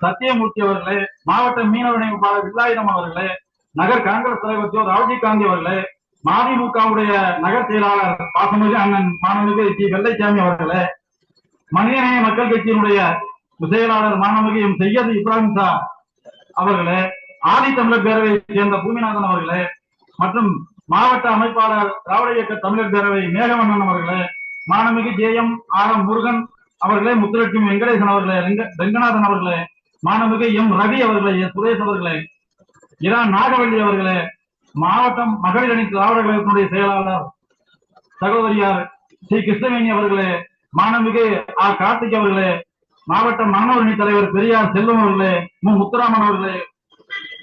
சத்தியமூர்த்தி அவர்களே மாவட்ட மீனவ இணைப்பாளர் வில்லாயுதம் அவர்களே நகர் காங்கிரஸ் தலைவர் ஜோ ராஜீவ் காந்தி அவர்களே மதிமுகவுடைய நகர் செயலாளர் பாசமிகு அண்ணன் மாணவிகு டி வெள்ளைச்சாமி அவர்களே மனிதநேய மக்கள் கட்சியினுடைய செயலாளர் மாணவிகு எம் செய்யது இப்ராஹிம் ஷா அவர்களே ஆதி தமிழர் பேரவையை சேர்ந்த பூமிநாதன் அவர்களே மற்றும் மாவட்ட அமைப்பாளர் திராவிட இயக்க தமிழர் பேரவை மேகவண்ணன் அவர்களே மாணமிகு J M R M Murugan அவர்களே முத்துலட்சுமி வெங்கடேசன் அவர்களே ரெங்க- ரெங்கநாதன் அவர்களே மாணமிகு எம் ரவி அவர்களே எஸ் சுரேஷ் அவர்களே இரா நாகவள்ளி அவர்களே மாவட்டம் மகளிர் அணி திராவிட கழகத்தினுடைய செயலாளர் சகோதரியார் ஸ்ரீ கிருஷ்ணவேணி அவர்களே மாணவிகு ஆர் கார்த்திக் அவர்களே மாவட்ட மாணவர் அணி தலைவர் பெரியார் செல்வம் அவர்களே மு. முத்துராமன் அவர்களே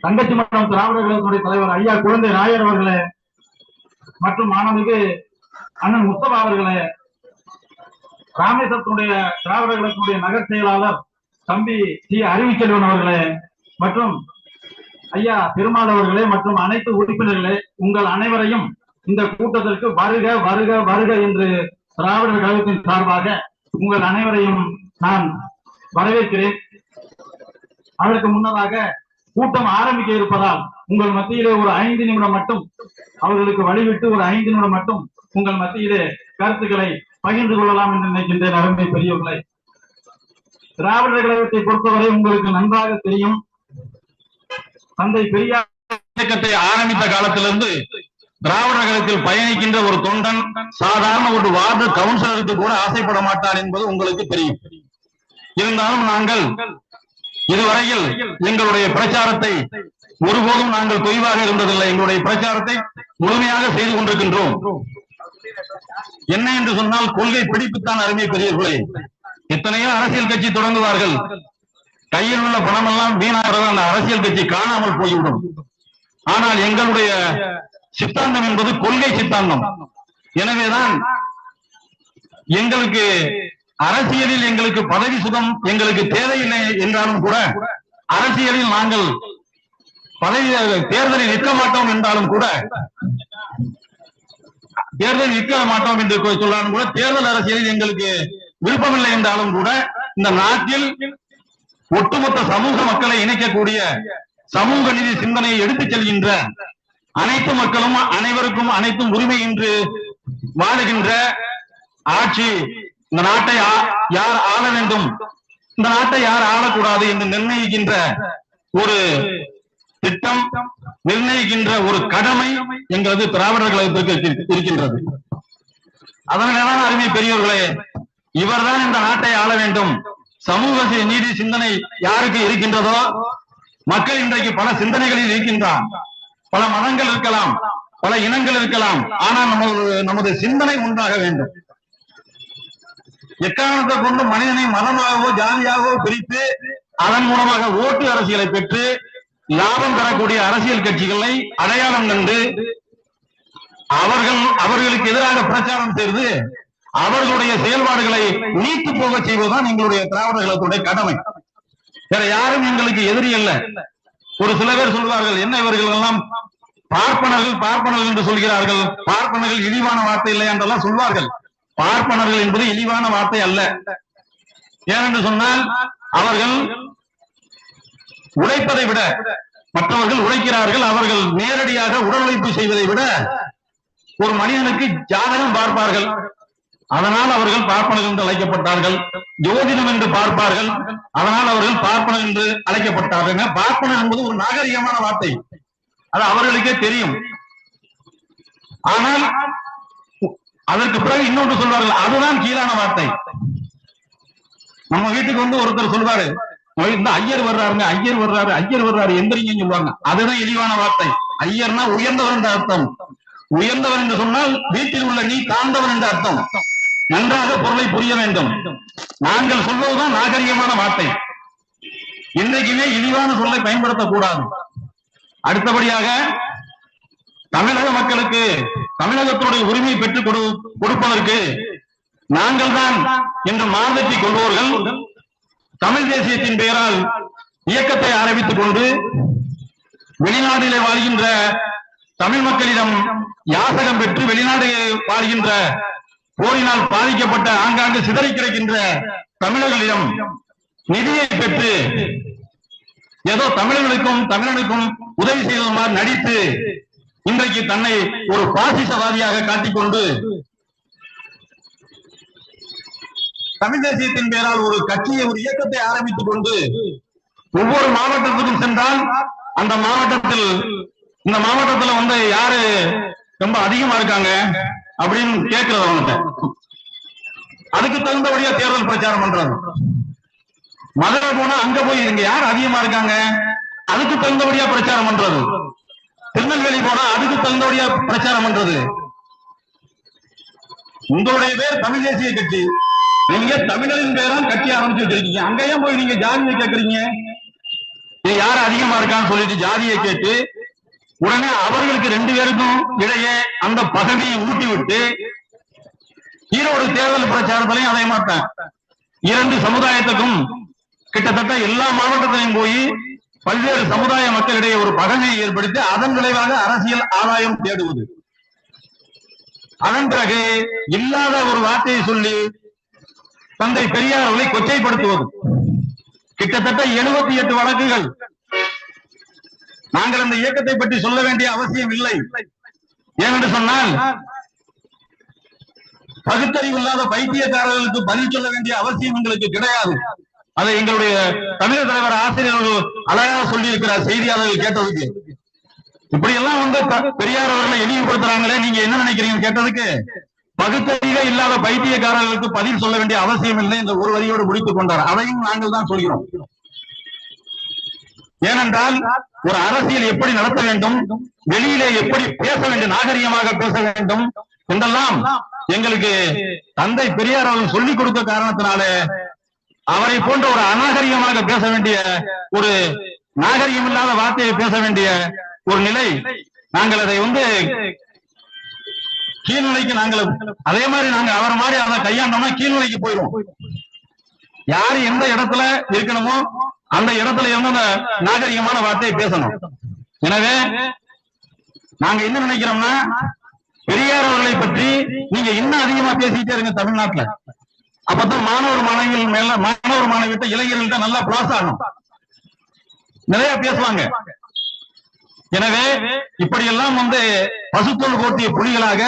தங்கச்சி மன்றம் திராவிட கழகத்தினுடைய தலைவர் ஐயா குழந்தை நாயர் அவர்களே மற்றும் மாணவிகு அண்ணன் முத்தபா அவர்களே ராமேஸ்வரத்தினுடைய திராவிட கழகத்தினுடைய நகர் செயலாளர் தம்பி சி அறிவிச்செல்வன் அவர்களே மற்றும் ஐயா பெருமாள் அவர்களே மற்றும் அனைத்து உறுப்பினர்களே உங்கள் அனைவரையும் இந்த கூட்டத்திற்கு வருக வருக வருக என்று திராவிடர் கழகத்தின் சார்பாக உங்கள் அனைவரையும் நான் வரவேற்கிறேன். அதற்கு முன்னதாக கூட்டம் ஆரம்பிக்க இருப்பதால் உங்கள் மத்தியிலே ஒரு ஐந்து நிமிடம் மட்டும் அவர்களுக்கு வழிவிட்டு ஒரு ஐந்து நிமிடம் மட்டும் உங்கள் மத்தியிலே கருத்துக்களை பகிர்ந்து கொள்ளலாம் என்று நினைக்கின்றேன் அருமை பெரியவர்களை திராவிடர் கழகத்தை பொறுத்தவரை உங்களுக்கு நன்றாக தெரியும். தந்தை பெரியார் இயக்கத்தை ஆரம்பித்த காலத்திலிருந்து திராவிட கழகத்தில் பயணிக்கின்ற ஒரு தொண்டன் சாதாரண ஒரு வார்டு கவுன்சிலருக்கு கூட ஆசைப்பட மாட்டார் என்பது உங்களுக்கு தெரியும். இருந்தாலும் நாங்கள் இதுவரையில் எங்களுடைய பிரச்சாரத்தை ஒருபோதும் நாங்கள் தொய்வாக இருந்ததில்லை. எங்களுடைய பிரச்சாரத்தை முழுமையாக செய்து கொண்டிருக்கின்றோம். என்ன என்று சொன்னால் கொள்கை பிடிப்புத்தான் அருமை பெரியவர்களே. எத்தனையோ அரசியல் கட்சி தொடங்குவார்கள். கையில் உள்ள பணமெல்லாம் வீணாகிறது. அந்த அரசியல் கட்சி காணாமல் போய்விடும். ஆனால் எங்களுடைய சித்தாந்தம் என்பது கொள்கை சித்தாந்தம். எனவேதான் எங்களுக்கு அரசியலில் எங்களுக்கு பதவி சுகம் எங்களுக்கு தேவையில்லை என்றாலும் கூட அரசியலில் நாங்கள் பதவி தேர்தலில் நிற்க மாட்டோம் என்றாலும் கூட தேர்தலில் நிற்க மாட்டோம் என்று சொல்லாலும் கூட தேர்தல் அரசியலில் எங்களுக்கு விருப்பமில்லை என்றாலும் கூட இந்த நாட்டில் ஒட்டுமொத்த சமூக மக்களை இணைக்கக்கூடிய சமூக நிதி சிந்தனையை எடுத்துச் செல்கின்ற அனைத்து மக்களும் அனைவருக்கும் அனைத்தும் உரிமை என்று வாழுகின்ற ஆட்சி இந்த நாட்டை ஆ- யார் ஆள வேண்டும்? இந்த நாட்டை யார் ஆளக்கூடாது என்று நிர்ணயிக்கின்ற ஒரு திட்டம் நிர்ணயிக்கின்ற ஒரு கடமை எங்களது திராவிடர் கழகத்திற்கு இருக்கின்றது. அதனால்தான் அருமை பெரியவர்களே இவர்தான் இந்த நாட்டை ஆள வேண்டும். சமூக நீதி சிந்தனை யாருக்கு இருக்கின்றதோ மக்கள் இன்றைக்கு பல சிந்தனைகளில் இருக்கின்றார் பல மதங்கள் இருக்கலாம் பல இனங்கள் இருக்கலாம் ஆனால் நமது நமது சிந்தனை உண்டாக வேண்டும். எக்காரணத்தை கொண்டு மனிதனை மதமாகவோ ஜாதியாகவோ பிரித்து அதன் மூலமாக ஓட்டு அரசியலை பெற்று லாபம் பெறக்கூடிய அரசியல் கட்சிகளை அடையாளம் கண்டு அவர்கள் அவர்களுக்கு எதிராக பிரச்சாரம் செய்து அவர்களுடைய செயல்பாடுகளை நீத்து போக செய்வதுதான் எங்களுடைய திராவிட கழகத்துடைய கடமை. வேற யாரும் எங்களுக்கு எதிரி அல்ல. ஒரு சில பேர் சொல்வார்கள் என்ன இவர்கள் எல்லாம் பார்ப்பனர்கள் பார்ப்பனர்கள் என்று சொல்கிறார்கள். பார்ப்பனர்கள் இழிவான வார்த்தை இல்லை என்றெல்லாம் சொல்வார்கள். பார்ப்பனர்கள் என்பது இழிவான வார்த்தை அல்ல. ஏனென்று சொன்னால் அவர்கள் உழைப்பதை விட மற்றவர்கள் உழைக்கிறார்கள். அவர்கள் நேரடியாக உடல் உழைப்பு செய்வதை விட ஒரு மனிதனுக்கு ஜாதகம் பார்ப்பார்கள். அதனால் அவர்கள் பார்ப்பனர் என்று அழைக்கப்பட்டார்கள். ஜோதிடம் என்று பார்ப்பார்கள். அதனால் அவர்கள் பார்ப்பனர் என்று அழைக்கப்பட்டார்கள். பார்ப்பனர் என்பது ஒரு நாகரிகமான வார்த்தை. அது அவர்களுக்கே தெரியும். ஆனால் அதற்கு பிறகு இன்னொன்று சொல்வார்கள். அதுதான் கீழான வார்த்தை. நம்ம வீட்டுக்கு வந்து ஒருத்தர் சொல்வாரு இந்த ஐயர் வர்றாருங்க ஐயர் வர்றாரு ஐயர் வர்றாரு எந்திரிங்கன்னு சொல்லுவாங்க அதுதான் இழிவான வார்த்தை. ஐயர்னா உயர்ந்தவர் என்ற அர்த்தம். உயர்ந்தவர் என்று சொன்னால் வீட்டில் உள்ள நீ தாழ்ந்தவர் என்ற அர்த்தம். நன்றாக பொருளை புரிய வேண்டும். நாங்கள் சொல்வதுதான் நாகரிகமான வார்த்தை. இன்றைக்குமே இழிவான சொல்லை பயன்படுத்தக்கூடாது. அடுத்தபடியாக தமிழக மக்களுக்கு தமிழகத்தினுடைய உரிமை பெற்றுக் கொடு கொடுப்பதற்கு நாங்கள் தான் என்று மார்தட்டி கொள்வோர்கள். தமிழ் தேசியத்தின் பெயரால் இயக்கத்தை ஆரம்பித்துக் கொண்டு வெளிநாட்டிலே வாழ்கின்ற தமிழ் மக்களிடம் யாசகம் பெற்று வெளிநாடு வாழ்கின்ற போரினால் பாதிக்கப்பட்ட ஆங்காங்கு சிதறி கிடக்கின்ற தமிழர்களிடம் நிதியை பெற்று ஏதோ தமிழர்களுக்கும் தமிழனுக்கும் உதவி செய்வது மாதிரி நடித்து இன்றைக்கு தன்னை ஒரு பாசிசவாதியாக காட்டிக்கொண்டு தமிழ் தேசியத்தின் பெயரால் ஒரு கட்சியை ஒரு இயக்கத்தை ஆரம்பித்துக் கொண்டு ஒவ்வொரு மாவட்டத்துக்கும் சென்றால் அந்த மாவட்டத்தில் இந்த மாவட்டத்துல வந்து யாரு ரொம்ப அதிகமா இருக்காங்க? அப்படின்னு கேட்கிறது அவங்ககிட்ட அதுக்கு தகுந்தபடியா தேர்தல் பிரச்சாரம் பண்றாங்க. மதுரை போனா அங்க போய் இங்க யார் அதிகமா இருக்காங்க? அதுக்கு தகுந்தபடியா பிரச்சாரம் பண்றது. திருநெல்வேலி போனா அதுக்கு தகுந்தபடியா பிரச்சாரம் பண்றது. உங்களுடைய பேர் தமிழ் தேசிய கட்சி. நீங்க தமிழரின் பேரும் கட்சி ஆரம்பிச்சு வச்சிருக்கீங்க. அங்கேயும் போய் நீங்க ஜாதியை கேட்கறீங்க. யார் அதிகமா இருக்கான்னு சொல்லிட்டு ஜாதியை கேட்டு உடனே அவர்களுக்கு ரெண்டு பேருக்கும் இடையே அந்த பதவியை ஊட்டி விட்டு ஈரோடு தேர்தல் பிரச்சாரத்திலையும் அதே மாட்டேன் இரண்டு சமுதாயத்துக்கும் கிட்டத்தட்ட எல்லா மாவட்டத்திலையும் போய் பல்வேறு சமுதாய மக்களிடையே ஒரு பகைமையை ஏற்படுத்தி அதன் விளைவாக அரசியல் ஆதாயம் தேடுவது. அதன் பிறகு இல்லாத ஒரு வார்த்தையை சொல்லி தந்தை பெரியார் அவர்களை கொச்சைப்படுத்துவது. கிட்டத்தட்ட எழுபத்தி எட்டு வழக்குகள் நாங்கள் அந்த இயக்கத்தை பற்றி சொல்ல வேண்டிய அவசியம் இல்லை. ஏனென்று சொன்னால் பகுத்தறிவு இல்லாத பைத்தியக்காரர்களுக்கு பதில் சொல்ல வேண்டிய அவசியம் எங்களுக்கு கிடையாது. அதை எங்களுடைய தமிழக தலைவர் ஆசிரியர் அழகாக சொல்லி இருக்கிறார் செய்தியாளர்கள் கேட்டதுக்கு. இப்படி எல்லாம் வந்து பெரியார் அவர்களை இழிவுபடுத்துறாங்களே நீங்க என்ன நினைக்கிறீங்க கேட்டதுக்கு? பகுத்தறிவே இல்லாத பைத்தியக்காரர்களுக்கு பதில் சொல்ல வேண்டிய அவசியம் இல்லை என்ற ஒரு வரியோடு முடித்துக் கொண்டார். அதையும் நாங்கள் தான் சொல்கிறோம். ஏனென்றால் ஒரு அரசியல் எப்படி நடத்த வேண்டும் வெளியிலே எப்படி பேச வேண்டும் நாகரிகமாக பேச வேண்டும் என்றெல்லாம் எங்களுக்கு தந்தை பெரியார் அவர்கள் சொல்லிக் கொடுத்த காரணத்தினாலே அவரை போன்ற ஒரு அநாகரிகமாக பேச வேண்டிய ஒரு நாகரிகம் இல்லாத வார்த்தையை பேச வேண்டிய ஒரு நிலை நாங்கள் அதை வந்து கீழ்நிலைக்கு நாங்கள் அதே மாதிரி நாங்க அவரை மாதிரி அதை கையாண்டோம்னா கீழ்நிலைக்கு போயிடும் யாரு எந்த இடத்துல இருக்கணுமோ அந்த இடத்துல இருந்து நாகரிகமான வார்த்தையை பேசணும். எனவே நாங்க என்ன நினைக்கிறோம்னா பெரியார் அவர்களை பற்றி நீங்க இன்னும் அதிகமா பேசிட்டே இருங்க தமிழ்நாட்டுல. அப்பதான் மாணவர் மாணவிகள் மேல மாணவர் மாணவிகிட்ட இளைஞர்கள்ட்ட நல்லா பிளாஸ் ஆகும் நிறைய பேசுவாங்க. எனவே இப்படியெல்லாம் வந்து பசுத்தோல் போட்டிய புலிகளாக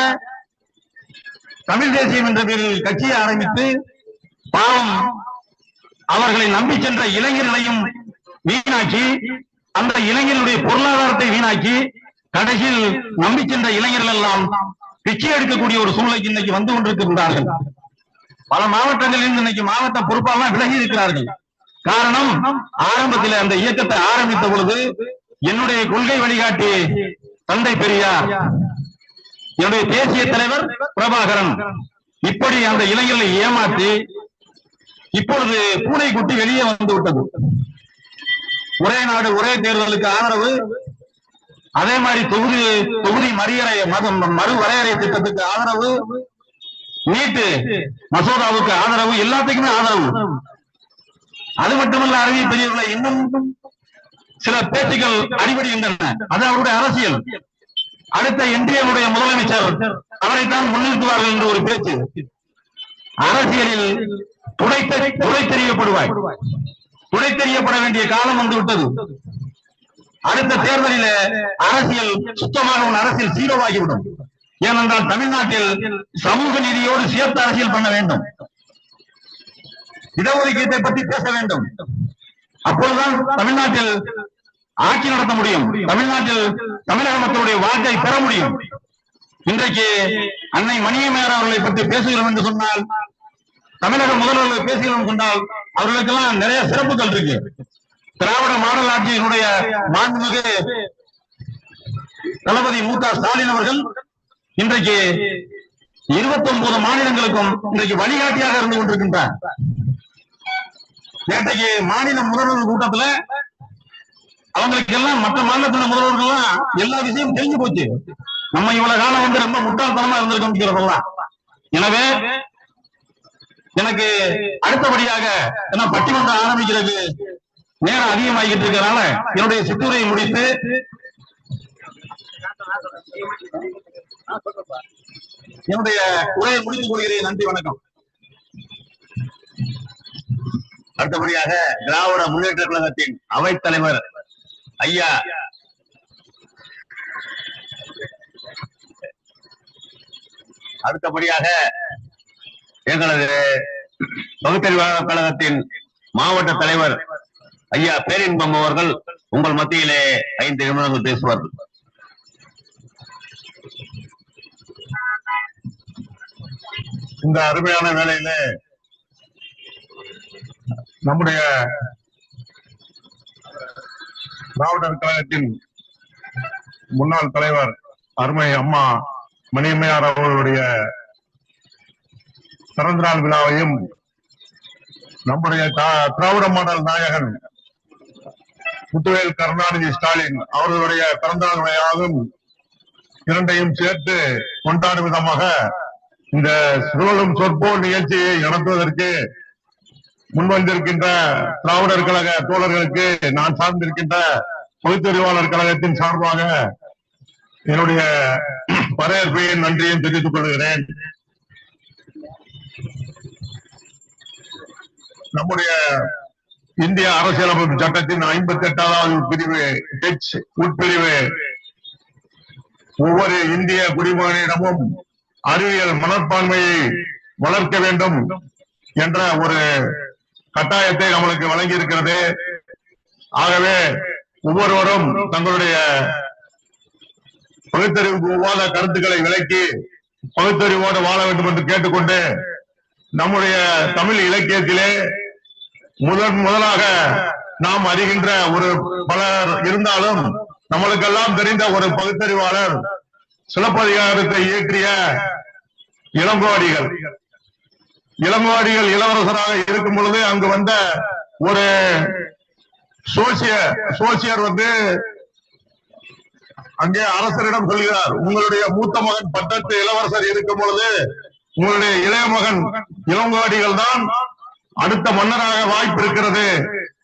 தமிழ் தேசியம் என்ற பேரில் கட்சியை ஆரம்பித்து பாவம் அவர்களை நம்பி சென்ற இளைஞர்களையும் வீணாக்கி அந்த இளைஞர்களுடைய பொருளாதாரத்தை வீணாக்கி கடைசியில் நம்பி சென்ற இளைஞர்கள் எல்லாம் பிச்சை எடுக்கக்கூடிய ஒரு சூழ்நிலைக்கு இன்னைக்கு வந்து கொண்டிருக்கின்றார்கள். பல மாவட்டங்களில் இன்னைக்கு மாவட்ட பொறுப்பாளர் விலகி இருக்கிறார்கள். காரணம் ஆரம்பத்தில் அந்த இயக்கத்தை ஆரம்பித்த பொழுது என்னுடைய கொள்கை வழிகாட்டி தந்தை பெரியார் என்னுடைய தேசிய தலைவர் பிரபாகரன் இப்படி அந்த இளைஞர்களை ஏமாற்றி இப்பொழுது பூனை குட்டி வெளியே வந்து விட்டது. ஒரே நாடு ஒரே தேர்தலுக்கு ஆதரவு. அதே மாதிரி தொகுதி தொகுதி மறியறை மறுவரையறை மறு திட்டத்துக்கு ஆதரவு. நீட்டு மசோதாவுக்கு ஆதரவு எல்லாத்துக்குமே ஆதரவு. அது மட்டுமல்ல அறிவியல் பெரியவர்களை இன்னும் சில பேச்சுக்கள் அடிபடுகின்றன. அது அவருடைய அரசியல். அடுத்த இந்தியாவுடைய முதலமைச்சர் அவரைத்தான் முன்னிறுத்துவார்கள் என்று ஒரு பேச்சு. அரசியலில் துணை தெரியப்படுவாய் துணை தெரியப்பட வேண்டிய காலம் வந்து விட்டது அடுத்த தேர்தலில அரசியல் சுத்தமாக உன் அரசியல் சீரோவாகிவிடும் ஏனென்றால் தமிழ்நாட்டில் சமூக நீதியோடு சேர்த்து அரசியல் பண்ண வேண்டும். இடஒதுக்கீட்டை பற்றி பேச வேண்டும். அப்பொழுதுதான் தமிழ்நாட்டில் ஆட்சி நடத்த முடியும். தமிழ்நாட்டில் தமிழக மக்களுடைய வாழ்க்கை பெற முடியும். இன்றைக்கு அன்னை மணியமேர் அவர்களை பற்றி பேசுகிறோம் என்று சொன்னால் தமிழக முதல்வர்களை பேசுகிறோம் சொன்னால் அவர்களுக்கெல்லாம் நிறைய சிறப்புகள் இருக்கு. திராவிட மாடல் ஆட்சியினுடைய மாண்புமிகு தளபதி மு க ஸ்டாலின் அவர்கள் இன்றைக்கு இருபத்தி ஒன்பது மாநிலங்களுக்கும் இன்றைக்கு வழிகாட்டியாக இருந்து கொண்டிருக்கின்றார். நேற்றைக்கு மாநில முதல்வர் கூட்டத்துல அவங்களுக்கு எல்லாம் மற்ற மாநிலத்தின முதல்வர்கள் எல்லாம் எல்லா விஷயம் தெரிஞ்சு போச்சு. நம்ம இவ்வளவு காலம் வந்து ரொம்ப முட்டாள்தனமா இருந்திருக்கோம் எனவே எனக்கு அடுத்தபடியாக என்ன பட்டிமன்றம் ஆரம்பிக்கிறது நேரம் அதிகமாகிட்டு இருக்கிறதுனால என்னுடைய சிற்றுரையை முடித்து என்னுடைய உரையை முடித்துக் கொள்கிறேன். நன்றி வணக்கம். அடுத்தபடியாக திராவிட முன்னேற்ற கழகத்தின் அவைத்தலைவர் ஐயா அடுத்தபடியாக எங்களது பகுத்தறிவாளர் கழகத்தின் மாவட்ட தலைவர் ஐயா பேரின்பம் அவர்கள் உங்கள் மத்தியிலே ஐந்து நிமிடங்கள் பேசுவார்கள். இந்த அருமையான வேலையில நம்முடைய மாவட்ட கழகத்தின் முன்னாள் தலைவர் அருமை அம்மா மணியம்மையார் அவர்களுடைய பிறந்தநாள் விழாவையும் நம்முடைய தா- திராவிட மாடல் நாயகன் முத்துவேல் கருணாநிதி ஸ்டாலின் அவர்களுடைய பிறந்தநாள் விழாவும் இரண்டையும் சேர்த்து கொண்டாடும் விதமாக இந்த சுழலும் சொற்போல் நிகழ்ச்சியை நடத்துவதற்கு முன்வந்திருக்கின்ற திராவிடர் கழக தோழர்களுக்கு நான் சார்ந்திருக்கின்ற பொதுத்தறிவாளர் கழகத்தின் சார்பாக என்னுடைய வரவேற்பையும் நன்றியும் தெரிவித்துக் கொள்கிறேன். நம்முடைய இந்திய அரசியலமைப்பு சட்டத்தின் ஐம்பத்தி எட்டாவது பிரிவு ஹெச் உட்பிரிவு. ஒவ்வொரு இந்திய குடிமகனிடமும் அறிவியல் மனப்பான்மையை வளர்க்க வேண்டும் என்ற ஒரு கட்டாயத்தை நம்மளுக்கு வழங்கி இருக்கிறது ஆகவே ஒவ்வொருவரும் தங்களுடைய பகுத்தறிவுக்கு ஒவ்வாத கருத்துக்களை விளக்கி பகுத்தறிவோடு வாழ வேண்டும் என்று கேட்டுக்கொண்டு நம்முடைய தமிழ் இலக்கியத்திலே முதன் முதலாக நாம் அறிகின்ற ஒரு பலர் இருந்தாலும் நம்மளுக்கெல்லாம் தெரிந்த ஒரு பகுத்தறிவாளர் சிலப்பதிகாரத்தை இயற்றிய இளங்கோடிகள் இளங்கோடிகள் இளவரசராக இருக்கும் பொழுது அங்கு வந்த ஒரு சோசிய சோசியர் வந்து அங்கே அரசரிடம் சொல்கிறார் உங்களுடைய மூத்த மகன் பட்டத்து இளவரசர் இருக்கும் பொழுது உங்களுடைய இளைய மகன் இளங்கோடிகள் தான் அடுத்த மன்னராக வாய்ப்பு இருக்கிறது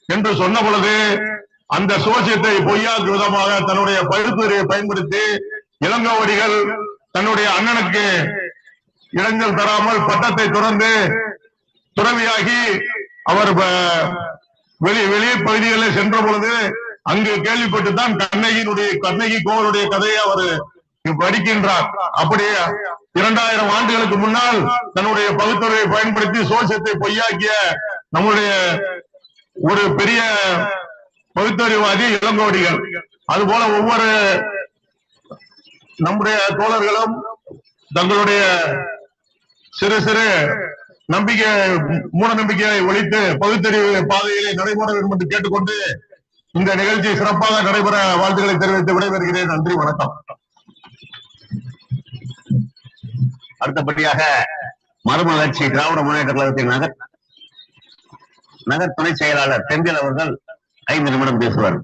என்று சொன்ன பொழுது அந்த சோசியத்தை பொய்யாக்கு விதமாக தன்னுடைய பழுத்துறையை பயன்படுத்தி இளங்கோடிகள் தன்னுடைய அண்ணனுக்கு இளைஞர் தராமல் பட்டத்தை துறந்து துறவியாகி அவர் வெளி வெளி பகுதிகளில் சென்ற பொழுது அங்கு கேள்விப்பட்டுதான் கண்ணகியினுடைய கண்ணகி கோவலுடைய கதையை அவர் படிக்கின்றார். அப்படியே இரண்டாயிரம் ஆண்டுகளுக்கு முன்னால் தன்னுடைய பகுத்துறையை பயன்படுத்தி சோசியத்தை பொய்யாக்கிய நம்முடைய ஒரு பெரிய பகுத்தறிவாதி இளங்கோடிகள். அதுபோல ஒவ்வொரு நம்முடைய தோழர்களும் தங்களுடைய சிறு சிறு நம்பிக்கை மூட நம்பிக்கையை ஒழித்து பகுத்தறிவு பாதையிலே நடைபெற வேண்டும் என்று கேட்டுக்கொண்டு இந்த நிகழ்ச்சி சிறப்பாக நடைபெற வாழ்த்துக்களை தெரிவித்து விடைபெறுகிறேன். நன்றி வணக்கம். அடுத்தபடியாக மறுமலர்ச்சி திராவிட முன்னேற்ற கழகத்தின் நகர் நகர் துணை செயலாளர் செந்தில் அவர்கள் ஐந்து நிமிடம் பேசுவார்.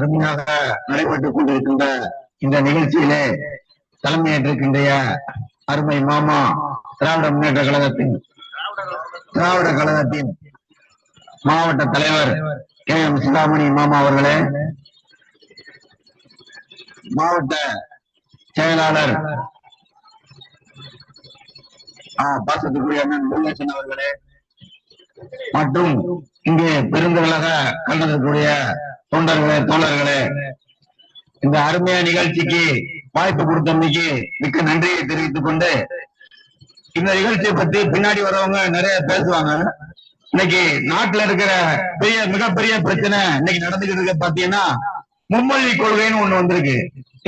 அருமையாக நடைபெற்றுக் கொண்டிருக்கின்ற இந்த நிகழ்ச்சியிலே தலைமையேற்றிருக்கின்ற அருமை மாமா திராவிட முன்னேற்ற கழகத்தின் திராவிட கழகத்தின் மாவட்ட தலைவர் கே எம் சிந்தாமணி மாமா அவர்களே மாவட்ட செயலாளர் பாசத்துக்குரிய அண்ணன் முருகேசன் அவர்களே மற்றும் இங்கே பெருந்தகளாக கலந்திருக்கக்கூடிய தொண்டர்களே தோழர்களே இந்த அருமையான நிகழ்ச்சிக்கு வாய்ப்பு கொடுத்தமைக்கு மிக்க நன்றியை தெரிவித்துக் கொண்டு இந்த நிகழ்ச்சியை பத்தி பின்னாடி வரவங்க நிறைய பேசுவாங்க. இன்னைக்கு நாட்டுல இருக்கிற பெரிய மிகப்பெரிய பிரச்சனை இன்னைக்கு நடந்துகிட்டு இருக்க பாத்தீங்கன்னா மும்மொழி கொள்கைன்னு ஒண்ணு வந்திருக்கு.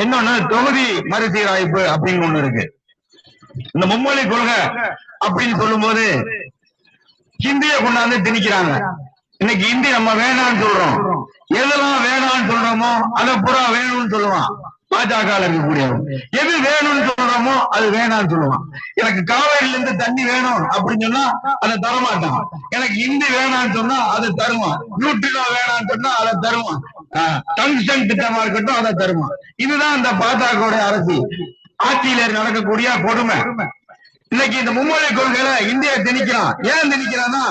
இன்னொன்னு தொகுதி மறுசீராய்ப்பு அப்படின்னு ஒண்ணு இருக்கு. இந்த மும்மொழி கொள்கை அப்படின்னு சொல்லும்போது ஹிந்திய கொண்டாந்து திணிக்கிறாங்க. இன்னைக்கு ஹிந்தி நம்ம வேணாம்னு சொல்றோம். எதெல்லாம் வேணாம்னு சொல்றோமோ அதை புறா வேணும்னு சொல்லுவான். பாஜக இருக்கக்கூடியவன். எது வேணும்னு சொல்றோமோ அது வேணாம்னு சொல்லுவான். எனக்கு காவேரியில இருந்து தண்ணி வேணும் அப்படின்னு சொன்னா அதை தரமாட்டான். எனக்கு ஹிந்தி வேணாம்னு சொன்னா அதை தருவான். நியூட்ரிலா வேணாம்னு சொன்னா அதை தருவான். டங்ஷன் திட்டமா இருக்கட்டும் அதை தருவான். இதுதான் அந்த பாஜகவுடைய அரசு. ஆட்சியில நடக்கக்கூடிய கொடுமை. இன்னைக்கு இந்த மும்மொழி கொள்கையில இந்தியா திணிக்கிறான். ஏன் திணிக்கிறான்னா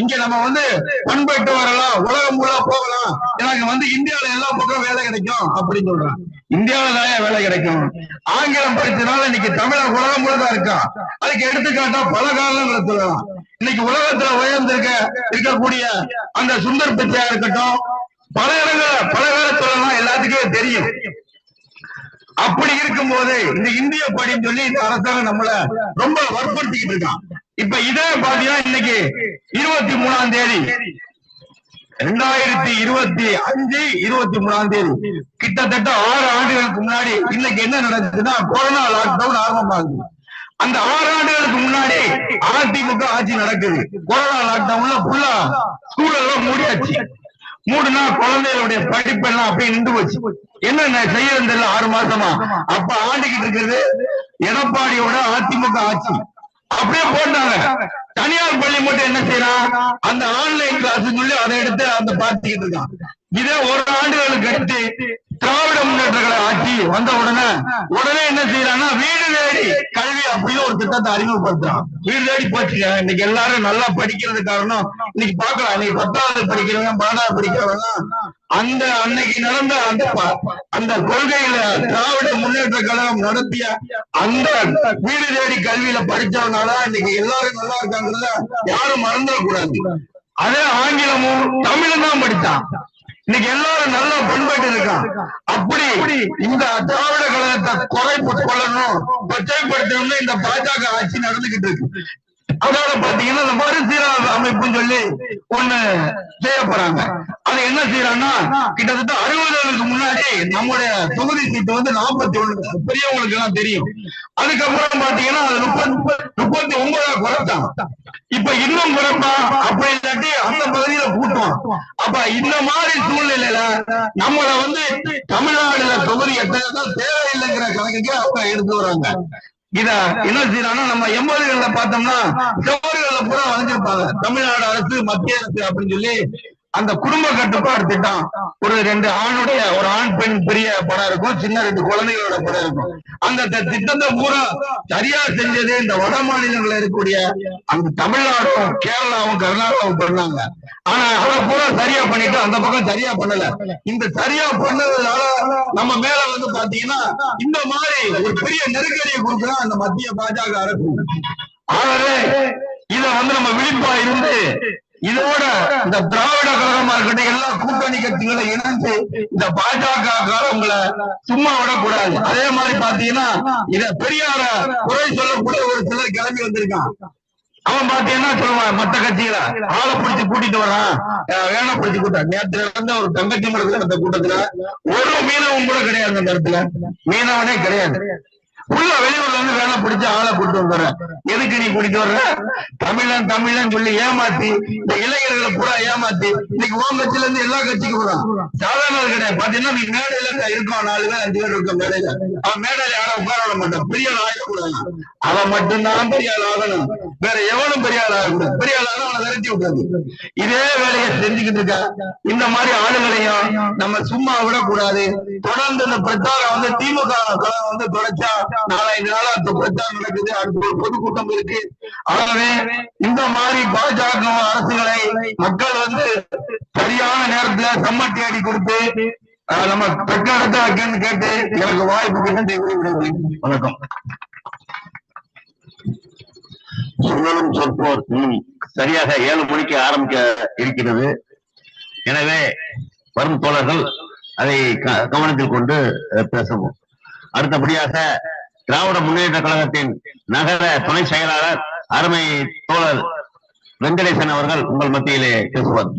இங்க நம்ம வந்து பண்பட்டு வரலாம் உலகம் முழுவா போகலாம். எனக்கு வந்து இந்தியாவில எல்லா பக்கம் வேலை கிடைக்கும் அப்படின்னு சொல்றான் இந்தியாவில தான் வேலை கிடைக்கும். ஆங்கிலம் படிச்சதுனால இன்னைக்கு தமிழர் உலகம் முழுவதா இருக்கான் அதுக்கு எடுத்துக்காட்டா பல காரணங்களை சொல்லலாம் இன்னைக்கு உலகத்துல உயர்ந்திருக்க இருக்கக்கூடிய அந்த சுந்தர் பிச்சையா இருக்கட்டும் பல இடங்கள பல பேரை சொல்லலாம் எல்லாத்துக்குமே தெரியும். அப்படி இருக்கும் போது இந்த இந்திய படின்னு சொல்லி இந்த அரசாங்கம் நம்மள ரொம்ப வற்புறுத்திக்கிட்டு இருக்கான். இப்ப இதே பாத்தீங்கன்னா இன்னைக்கு இருபத்தி மூணாம் தேதி. ரெண்டாயிரத்தி இருபத்தி அஞ்சு இருபத்தி மூணாம் தேதி. கிட்டத்தட்ட ஆறு ஆண்டுகளுக்கு முன்னாடி இன்னைக்கு என்ன நடக்குதுன்னா கொரோனா லாக்டவுன் ஆரம்பமாகுது. அந்த ஆறு ஆண்டுகளுக்கு முன்னாடி அதிமுக ஆட்சி நடக்குது. கொரோனா லாக்டவுன்ல ஃபுல்லா ஸ்கூல் எல்லாம் மூடியாச்சு. மூடுனா குழந்தைகளுடைய படிப்பெல்லாம் அப்படியே நின்று போச்சு. என்ன செய்யறது தெரியல ஆறு மாசமா? அப்ப ஆண்டுகிட்டு இருக்கிறது எடப்பாடியோட அதிமுக ஆட்சி. அப்படியே போட்டாங்க. தனியார் பள்ளி மட்டும் என்ன செய்யறான்? அந்த ஆன்லைன் கிளாஸ் சொல்லி அதை எடுத்து அந்த பார்த்துக்கிட்டு இருக்கான். இதே ஒரு ஆண்டுகளுக்கு அடுத்து திராவிட முன்னேற்ற கழக ஆட்சி வந்த உடனே உடனே என்ன செய்யறாங்கன்னா வீடு தேடி கல்வி அப்படின்னு ஒரு திட்டத்தை அறிமுகப்படுத்துறான் வீடு தேடி போச்சுங்க. இன்னைக்கு எல்லாரும் நல்லா படிக்கிறது காரணம் இன்னைக்கு பாக்கலாம் இன்னைக்கு பத்தாவது படிக்கிறவங்க பன்னெண்டாவது படிக்கிறவங்க அந்த அன்னைக்கு நடந்த அந்த அந்த கொள்கையில திராவிட முன்னேற்ற கழகம் நடத்திய அந்த வீடு தேடி கல்வியில படிச்சவனால இன்னைக்கு எல்லாரும் நல்லா இருக்காங்கிறத யாரும் மறந்துடக்கூடாது. அதே ஆங்கிலமும் தமிழும் தான் படிச்சான் இன்னைக்கு எல்லாரும் நல்லா பண்பட்டு இருக்கான். அப்படி இந்த திராவிட கழகத்தை குறைப்பு கொள்ளணும் கொச்சைப்படுத்தணும்னு இந்த பாஜக ஆட்சி நடந்துகிட்டு இருக்கு. அதோட பாத்தீங்கன்னா இந்த மறுசீரமைப்பு அமைப்புன்னு சொல்லி ஒண்ணு செய்ய போறாங்க. அது என்ன செய்யறாங்கன்னா கிட்டத்தட்ட அறுபதுகளுக்கு முன்னாடி நம்முடைய தொகுதி சீட்டு வந்து நாற்பத்தி ஒண்ணு பெரியவங்களுக்கு எல்லாம் தெரியும். அதுக்கப்புறம் பாத்தீங்கன்னா அது முப்பத்தி முப்பத்தி ஒன்பதா குறைச்சாங்க. இப்ப இன்னும் குறைப்பா? அப்படி இல்லாட்டி அந்த பகுதியில கூட்டம் அப்ப இந்த மாதிரி சூழ்நிலையில நம்மள வந்து தமிழ்நாடுல தொகுதி எத்தனை தேவையில்லைங்கிற கணக்குக்கு அவங்க எடுத்து வராங்க. இத என்ன செய்யறாங்கன்னா நம்ம எண்பதுகள்ல பார்த்தோம்னா செவ்வறுகள்ல பூரா வளைஞ்சிருப்பாங்க. தமிழ்நாடு அரசு மத்திய அரசு அப்படின்னு சொல்லி அந்த குடும்ப கட்டுப்பாடு திட்டம். ஒரு ரெண்டு ஆணுடைய ஒரு ஆண் பெண் பெரிய படம் இருக்கும். சின்ன ரெண்டு குழந்தைகளோட படம் இருக்கும். அந்த திட்டத்தை பூரா சரியா செஞ்சது இந்த வட மாநிலங்கள்ல இருக்கக்கூடிய அந்த தமிழ்நாடும் கேரளாவும் கர்நாடகாவும் பண்ணாங்க. ஆனா அதை பூரா சரியா பண்ணிட்டு அந்த பக்கம் சரியா பண்ணல. இந்த சரியா பண்ணதுனால நம்ம மேல வந்து பாத்தீங்கன்னா இந்த மாதிரி ஒரு பெரிய நெருக்கடியை கொடுக்கலாம் அந்த மத்திய பாஜக அரசு. ஆகவே இத வந்து நம்ம விழிப்பா இருந்து இதோட இந்த திராவிட கழகமா இருக்கட்டும் எல்லா கூட்டணி கட்சிகளை இணைந்து இந்த பாஜக உங்களை சும்மா விடக்கூடாது. அதே மாதிரி பாத்தீங்கன்னா இத பெரியார குறை சொல்லக்கூடிய ஒரு சிலர் கிளம்பி வந்திருக்கான். அவன் பாத்தீங்கன்னா சொல்லுவான்? மத்த கட்சியில ஆளை பிடிச்சு கூட்டிட்டு வரான். வேணா பிடிச்சு கூட்டம் நேற்று நடந்த ஒரு தங்கச்சி மரத்துல நடந்த கூட்டத்துல ஒரு மீனவன் கூட கிடையாது அந்த இடத்துல மீனவனே கிடையாது. உள்ள வெளியூர்ல இருந்து வேலை பிடிச்ச ஆளை கூட்டு வந்துடுறேன். எதுக்கு நீ கூட்டிட்டு வர்ற? தமிழன் தமிழன் சொல்லி ஏமாத்தி இந்த இளைஞர்களை பூரா ஏமாத்தி இன்னைக்கு உன் கட்சியில இருந்து எல்லா கட்சிக்கும் வரும் சாதாரண கிடையாது. பாத்தீங்கன்னா நீ மேடையில தான் இருக்கோம். நாலு பேர் அஞ்சு பேர் இருக்கோம் மேடையில. அவன் மேடையில யாரும் உட்கார விட மாட்டான். பெரிய ஆள் ஆகக்கூடாது அவன் மட்டும்தான் பெரிய ஆள் ஆகணும். வேற எவனும் பெரிய ஆள் ஆகக்கூடாது. பெரிய ஆள் ஆனா அவனை விரட்டி விட்டுறது. இதே வேலையை செஞ்சுக்கிட்டு இருக்க. இந்த மாதிரி ஆளுங்களையும் நம்ம சும்மா விடக்கூடாது. தொடர்ந்து இந்த பிரச்சாரம் வந்து திமுக கழகம் வந்து தொடச்சா நாலஞ்சு நாளா அந்த பிரச்சாரம் நடக்குது. அடுத்து ஒரு பொதுக்கூட்டம் இருக்கு. ஆகவே இந்த மாதிரி பாஜக அரசுகளை மக்கள் வந்து சரியான நேரத்துல சம்மட்டி அடி கொடுத்து நம்ம தக்க இடத்த வைக்கணும்னு கேட்டு எனக்கு வாய்ப்புக்கு நன்றி கூறுகிறேன். வணக்கம். சொல்லலும் சொற்போர் சரியாக ஏழு மணிக்கு ஆரம்பிக்க இருக்கிறது. எனவே வரும் தோழர்கள் அதை கவனத்தில் கொண்டு பேசவும். அடுத்தபடியாக திராவிட முன்னேற்ற கழகத்தின் நகர துணை செயலாளர் அருமை தோழர் வெங்கடேசன் அவர்கள் உங்கள் மத்தியிலே பேசுவார்.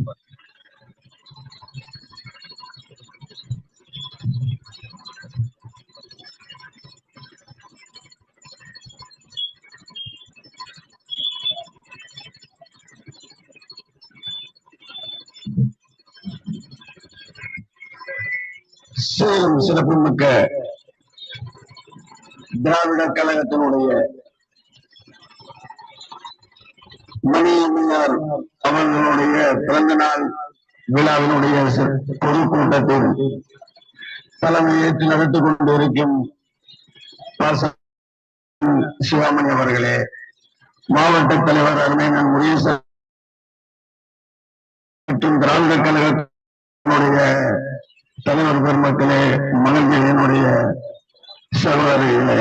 சேலம் சிறப்புமிக்க திராவிட கழகத்தினுடைய மணியம்மையார் அவர்களுடைய பிறந்த நாள் விழாவினுடைய சி- பொதுக்கூட்டத்தில் தலைமையேற்று நடத்தி கொண்டிருக்கும் பாச சிவாமணி அவர்களே மாவட்ட தலைவர் அருமையன் முருகேசன் மற்றும் திராவிட கழகத்தினுடைய தலைவர் பெருமக்களே என்னுடைய சகோதரிகளே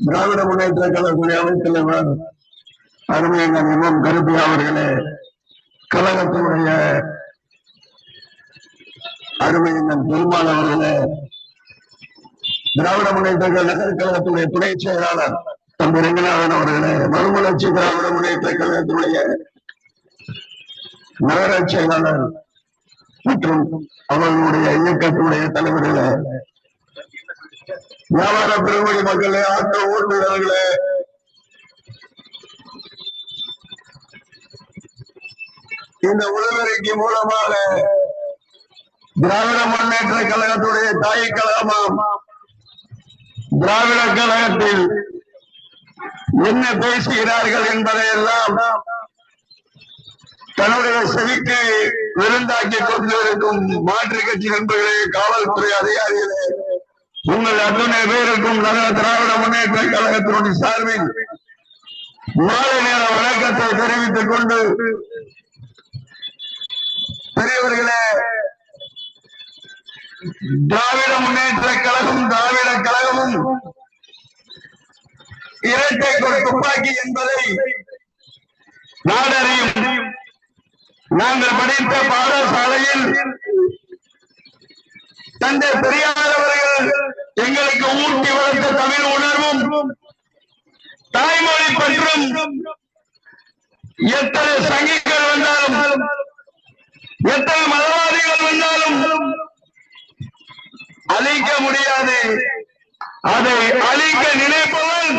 திராவிட முன்னேற்ற கழகத்துடைய அவைத்தலைவர் அருமையன் இமம் கருப்பி அவர்களே கழகத்தினுடைய அருமையன் பெருமாள் அவர்களே திராவிட முன்னேற்ற கழகத்துடைய துணை செயலாளர் தம்பி ரங்கநாதன் அவர்களே மறுமலர்ச்சி திராவிட முன்னேற்ற கழகத்துடைய நகர செயலாளர் மற்றும் அவர்களுடைய இயக்கத்தினுடைய தலைவர்களே வியாபார பெருமொழி மக்களே ஆட்டோ ஓட்டுநர்களே இந்த உழவரைக்கு மூலமாக திராவிட முன்னேற்ற கழகத்துடைய தாய் கழகமாம். திராவிட கழகத்தில் என்ன பேசுகிறார்கள் என்பதை எல்லாம் தன்னுடைய செவிக்கு விருந்தாக்கி கொண்டு இருக்கும் மாற்று கட்சி நண்பர்களே காவல்துறை அதிகாரிகளே உங்கள் அத்தனை பேருக்கும் நகர திராவிட முன்னேற்ற கழகத்தினுடைய சார்பில் மாலை நேர வணக்கத்தை தெரிவித்துக் கொண்டு பெரியவர்களே திராவிட முன்னேற்ற கழகம் திராவிட கழகமும் இரட்டை துப்பாக்கி என்பதை நாடறியும். நாங்கள் படித்த பாடசாலையில் தந்தை பெரியார் அவர்கள் எங்களுக்கு ஊட்டி வளர்த்த தமிழ் உணர்வும் தாய்மொழி பற்றும் எத்தனை சங்கிகள் வந்தாலும் எத்தனை மதவாதிகள் வந்தாலும் அழிக்க முடியாது. அதை அழிக்க நினைப்பவன்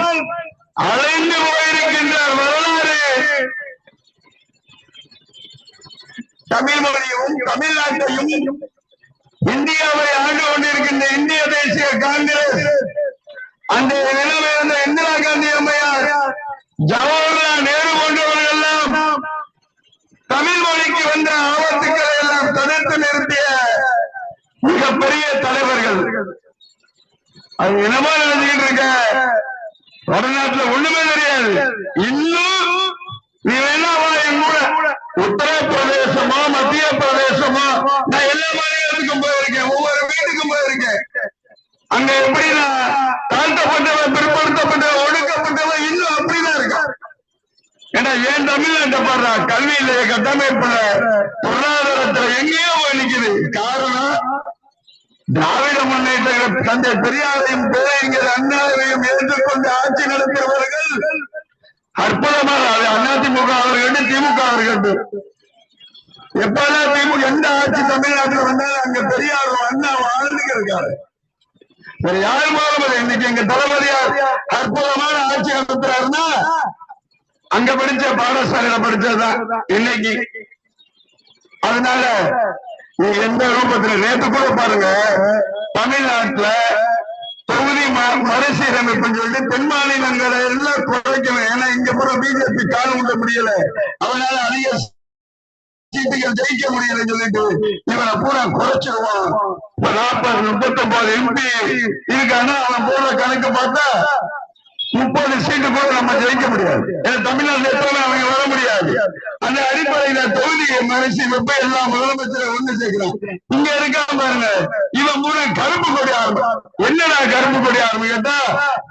அலைந்து போயிருக்கின்ற வரலாறு தமிழ் மொழியும் தமிழ்நாட்டையும் இந்தியாவை ஆண்டு கொண்டிருக்கின்ற இந்திய தேசிய காங்கிரஸ். அந்த நிலைமை இருந்த இந்திரா காந்தி அம்மையார் ஜவஹர்லால் நேரு போன்றவர்கள் எல்லாம் தமிழ் மொழிக்கு வந்த ஆபத்துக்களை எல்லாம் தடுத்து நிறுத்திய மிகப்பெரிய தலைவர்கள். அது என்னமா நினைச்சுக்கிட்டு இருக்க வடநாட்டுல ஒண்ணுமே தெரியாது. இன்னும் நீ வேணா வா என் கூட. உத்தரப்பிரதேசமா மத்திய பிரதேசமா நான் எல்லாமே அங்க எப்படின்னா தாழ்த்தப்பட்டவன் பிற்படுத்தப்பட்டவன் ஒடுக்கப்பட்டவன் இன்னும் அப்படிதான் இருக்கான் ஏன்னா ஏன் தமிழ்நாட்டை பாடுறா கல்வியில கட்டமைப்புல பொருளாதாரத்துல எங்கேயோ போய் நிக்குது. காரணம் திராவிட முன்னேற்ற தந்தை பெரியாரையும் பேரறிஞர் அண்ணாவையும் ஏற்றுக்கொண்டு ஆட்சி நடத்தியவர்கள் அற்புதமாக அது அதிமுக அவர்கள் திமுக அவர்கள். எப்பெல்லாம் திமுக எந்த ஆட்சி தமிழ்நாட்டுல வந்தாலும் அங்க பெரியாரும் அண்ணா ஆளுநர் இருக்காரு வேற யாரு இல்லை. இன்னைக்கு எங்க தளபதியார் அற்புதமான ஆட்சி நடத்துறாருன்னா அங்க படிச்ச பாடசாலையில படிச்சதுதான். இன்னைக்கு. அதனால நீ எந்த ரூபத்துல நேத்து கூட பாருங்க தமிழ்நாட்டுல தொகுதி மறுசீரமைப்புன்னு சொல்லிட்டு தென் மாநிலங்களை எல்லாம் குறைக்கணும். ஏன்னா இங்க பூரா பிஜேபி கால விட முடியல. அதனால அதிக சீட்டுகள் ஜெயிக்க முடியலன்னு சொல்லிட்டு இவனை பூரா குறைச்சிருவான். நாற்பது முப்பத்தி ஒன்பது எம்பி இருக்கான்னா அவன் போடுற கணக்கு பார்த்தா முப்பது சீட்டு கூட நம்ம ஜெயிக்க முடியாது. ஏன்னா அவங்க வர முடியாது. அந்த அடிப்படையில தொகுதியை மறைச்சி வெப்ப எல்லாம் முதலமைச்சரை ஒண்ணு சேர்க்கிறான். இங்க இருக்கா பாருங்க. இவன் மூணு கருப்பு கொடி ஆரம்பி என்னடா கருப்பு கொடி ஆரம்பி கேட்டா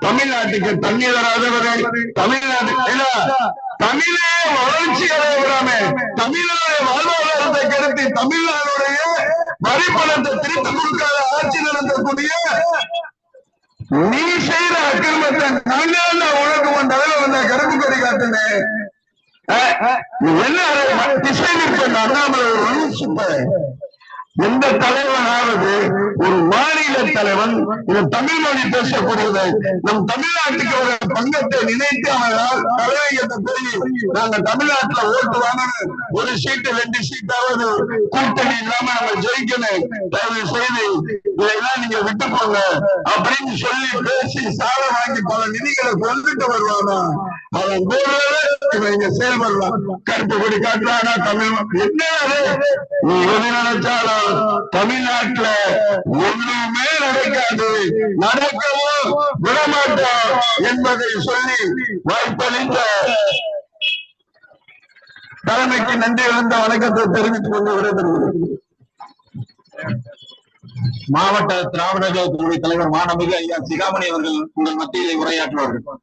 தமிழ்நாட்டுக்கு தண்ணி தராதவரை தமிழ்நாட்டு இல்ல தமிழே வளர்ச்சி அடைய விடாம தமிழனுடைய வாழ்வாதாரத்தை கருத்தி தமிழ்நாடுடைய வரிப்பணத்தை பணத்தை கொடுக்காத ஆட்சி நடத்தக்கூடிய நீ செய்த அக்கிரமத்தை தான் உனக்கு உன் தலைவர் வந்த கருப்பு கொடி காட்டுனேன். என்ன திசை நிற்ப அண்ணாமலை மனுஷப்ப எந்த தலைவனாவது ஒரு மாநில தலைவன் இந்த தமிழ் மொழி பேசக்கூடியது நம் தமிழ்நாட்டுக்கு ஒரு பங்கத்தை நினைத்து அவனால் தலைவயத்தை போய் நாங்க தமிழ்நாட்டுல ஓட்டு வாங்கணும். ஒரு சீட்டு ரெண்டு சீட்டாவது கூட்டணி இல்லாம நம்ம ஜெயிக்கணும். தயவு செய்து இதெல்லாம் நீங்க விட்டு போங்க அப்படின்னு சொல்லி பேசி சாலை வாங்கி பல நிதிகளை கொண்டுட்டு வருவானா? அவன் இவன் இங்க செயல்படலாம் கருப்பு கொடி காட்டுறானா? தமிழ் என்ன நீ எது நினைச்சாலும் ஆனால் தமிழ்நாட்டுல ஒண்ணுமே நடக்காது. நடக்கவும் விடமாட்டோம் என்பதை சொல்லி வாய்ப்பளித்த தலைமைக்கு நன்றி எழுந்த வணக்கத்தை தெரிவித்துக் கொண்டு விடைபெறுகிறேன். மாவட்ட திராவிட கழகத்தினுடைய தலைவர் மாணவிக ஐயா சிகாமணி அவர்கள் உங்கள் மத்தியிலே உரையாற்றுவார்கள்.